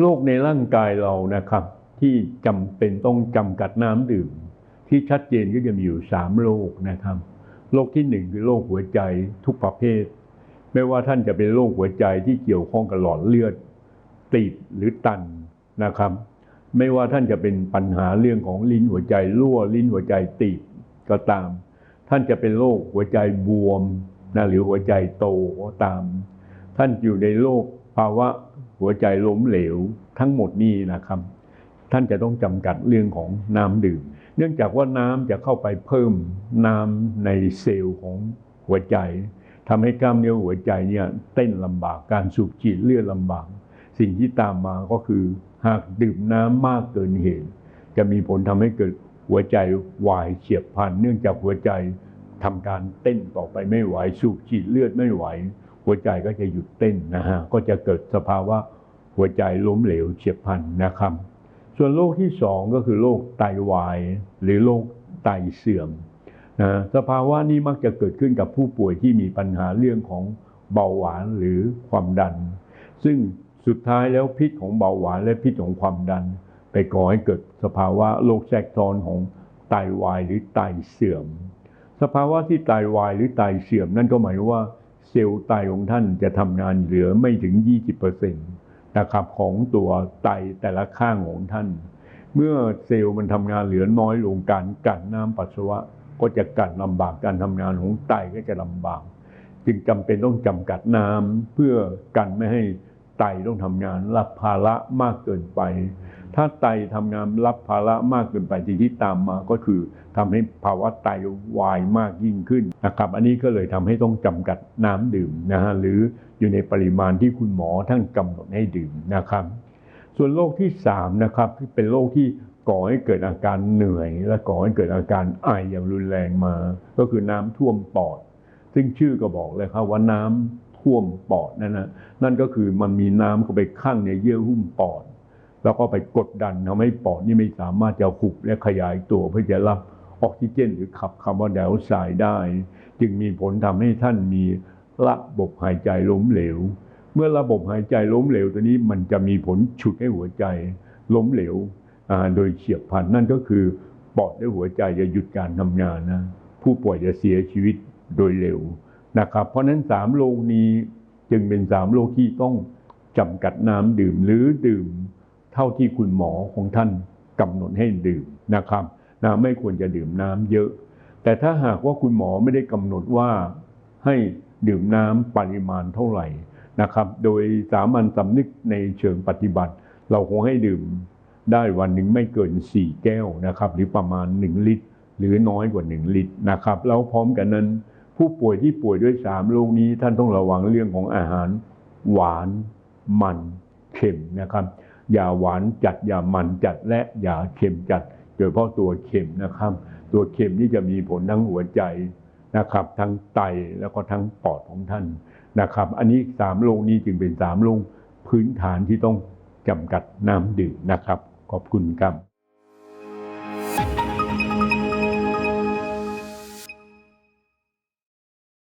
โรคในร่างกายเรานะครับ ที่จำเป็นต้องจำกัดน้ำดื่ม ที่ชัดเจนก็จะมีอยู่สามโรคนะครับโรคที่หนึ่งคือโรคหัวใจทุกประเภท ไม่ว่าท่านจะเป็นโรคหัวใจที่เกี่ยวข้องกับหลอดเลือดตีบหรือตันนะครับ ไม่ว่าท่านจะเป็นปัญหาเรื่องของลิ้นหัวใจรั่วลิ้นหัวใจตีบก็ตาม ท่านจะเป็นโรคหัวใจบวมนะหรือหัวใจโตก็ตาม ท่านอยู่ในโรคภาวะ หัวใจล้มเหลวทั้งหมดนี้นะครับ ท่านจะต้องจำกัดเรื่องของน้ำดื่ม เนื่องจากว่าน้ำจะเข้าไปเพิ่มน้ำในเซลล์ของหัวใจทำให้กล้ามเนื้อหัวใจเนี่ยเต้นลำบากการสูบฉีดเลือดลำบาก สิ่งที่ตามมาก็คือหากดื่มน้ำมากเกินเหตุ จะมีผลทำให้เกิดหัวใจวายเฉียบพลันเนื่องจากหัวใจทำการเต้นต่อไปไม่ไหว สูบฉีดเลือดไม่ไหว หัวใจก็จะหยุดเต้นนะฮะก็จะเกิดสภาวะหัวใจล้มเหลวเฉียบพลันนะครับ ส่วนโรคที่สองก็คือโรคไตวาย หรือโรคไตเสื่อมนะสภาวะนี้มักจะเกิดขึ้นกับผู้ป่วยที่มีปัญหาเรื่องของเบาหวานหรือความดัน ซึ่งสุดท้ายแล้วพิษของเบาหวานและพิษของความดัน ไปก่อให้เกิดสภาวะโรคแทรกซ้อนของไตวายหรือไตเสื่อม สภาวะที่ไตวายหรือไตเสื่อมนั่นก็หมายว่า เซลล์ไตของท่านจะทำงานเหลือไม่ถึง 20%นะครับของตัวไตแต่ละข้างของท่าน เมื่อเซลล์มันทำงานเหลือน้อยลงการกันน้ำปัสสาวะก็จะกันลำบากการทำงานของไตก็จะลำบาก จึงจำเป็นต้องจำกัดน้ำเพื่อกันไม่ให้ ไตต้องทำงานรับภาระมากเกินไป ถ้าไตทำงานรับภาระมากเกินไปสิ่งที่ตามมาก็คือทำให้ภาวะไตวายมากยิ่งขึ้นนะครับ อันนี้ก็เลยทำให้ต้องจำกัดน้ำดื่มนะฮะหรืออยู่ในปริมาณที่คุณหมอท่านกำหนดให้ดื่มนะครับ ส่วนโรคที่3นะครับที่เป็นโรคที่ก่อให้เกิดอาการเหนื่อย และก่อให้เกิดอาการไออย่างรุนแรงมา ก็คือน้ำท่วมปอด ซึ่งชื่อก็บอกเลยครับว่าน้ำ ท่วมปอดนั่นนะนั่นก็คือมันมีน้ำเข้าไปข้างในเยื่อหุ้มปอด แล้วก็ไปกดดันทำให้ปอดนี่ไม่สามารถจะหุบและขยายตัวเพื่อจะรับออกซิเจนหรือขับคาร์บอนไดออกไซด์ได้ จึงมีผลทำให้ท่านมีระบบหายใจล้มเหลว เมื่อระบบหายใจล้มเหลวตัวนี้มันจะมีผลฉุดให้หัวใจล้มเหลวโดยเฉียบพลันนั่นก็คือปอดและหัวใจจะหยุดการทำงานนะผู้ป่วยจะเสียชีวิตโดยเร็ว นะครับ เพราะฉะนั้นสามโรคนี้จึงเป็นสามโรคที่ต้องจำกัดน้ำดื่มหรือดื่มเท่าที่คุณหมอของท่านกำหนดให้ดื่มนะครับนะไม่ควรจะดื่มน้ำเยอะ แต่ถ้าหากว่าคุณหมอไม่ได้กำหนดว่าให้ดื่มน้ำปริมาณเท่าไหร่นะครับ โดยสามัญสำนึกในเชิงปฏิบัติ เราคงให้ดื่มได้วันหนึ่งไม่เกิน 4 แก้วนะครับ หรือประมาณ 1 ลิตร หรือน้อยกว่า 1 ลิตรนะครับแล้วพร้อมกันนั้น ผู้ป่วยที่ป่วยด้วย3โรคนี้ท่านต้องระวังเรื่องของอาหาร หวาน มันเค็มนะครับ อย่าหวานจัดอย่ามันจัดและอย่าเค็มจัด โดยเฉพาะตัวเค็มนะครับ ตัวเค็มนี่จะมีผลทั้งหัวใจนะครับ ทั้งไตแล้วก็ทั้งปอดของท่านนะครับ อันนี้สามโรคนี้จึงเป็นสามโรคพื้นฐานที่ต้องจำกัดน้ำดื่มนะครับ ขอบคุณครับ